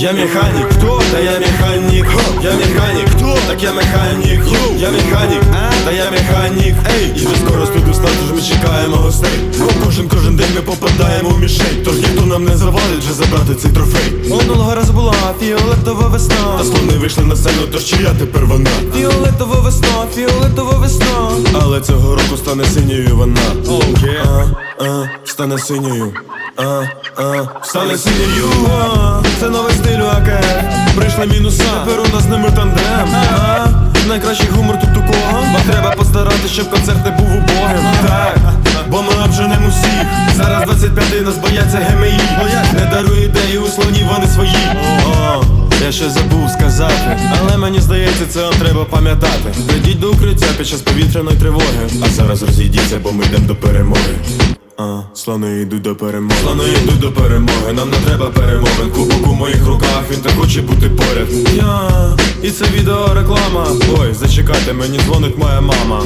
Я механік, хто? Та я механік, Хо! я механік, хто? Так я механік, Йоу! я механік, а? Та я механік, ей, і вже скоро студу стати, тож ми чекаємо гостей. Ко- Кожен кожен день ми попадаємо в мішень. Тож ніхто нам не завадить вже забрати цей трофей. Одного разу була фіолетова весна. Та слони вийшли на сцену, тож чия тепер вона? Фіолетова весна, фіолетова весна. Але цього року стане синьою вона. Стане синьою. А, а, стане синьою. А, Це новий стиль АКФ. Прийшли мінуса. Тепер у нас ними тандем. А, найкращий гумор тут у кого? Бо треба постарати, щоб концерт не був убогим. Так, бо ми обженемо всіх. Зараз 25-й нас бояться ГМІ. Не даруй ідеї у слоні, вони свої. О, я ще забув сказати, але мені здається, це вам треба пам'ятати. Прийдіть до укриття під час повітряної тривоги. А зараз розійдіться, бо ми йдемо до перемоги. А, слони йдуть до перемоги. Слони йдуть до перемоги. Нам не треба перемовин. Кубок у моїх руках, він так хоче бути поряд. Я і це відео реклама. Ой, зачекайте, мені дзвонить моя мама.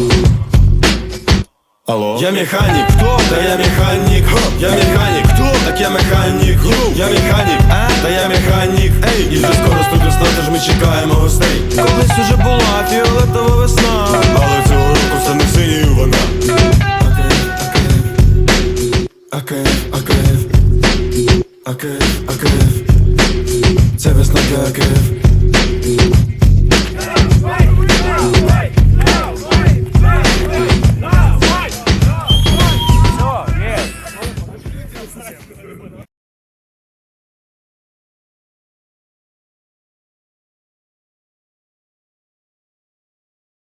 Алло? Я механік, хто? Та я механік, Хо! я механік, хто? Так я механік, Йоу! я механік, а? Та я механік, ей, і вже скоро студу стати, ж ми чекаємо гостей. Колись уже була фіолетова весна, akif akif Seves like akif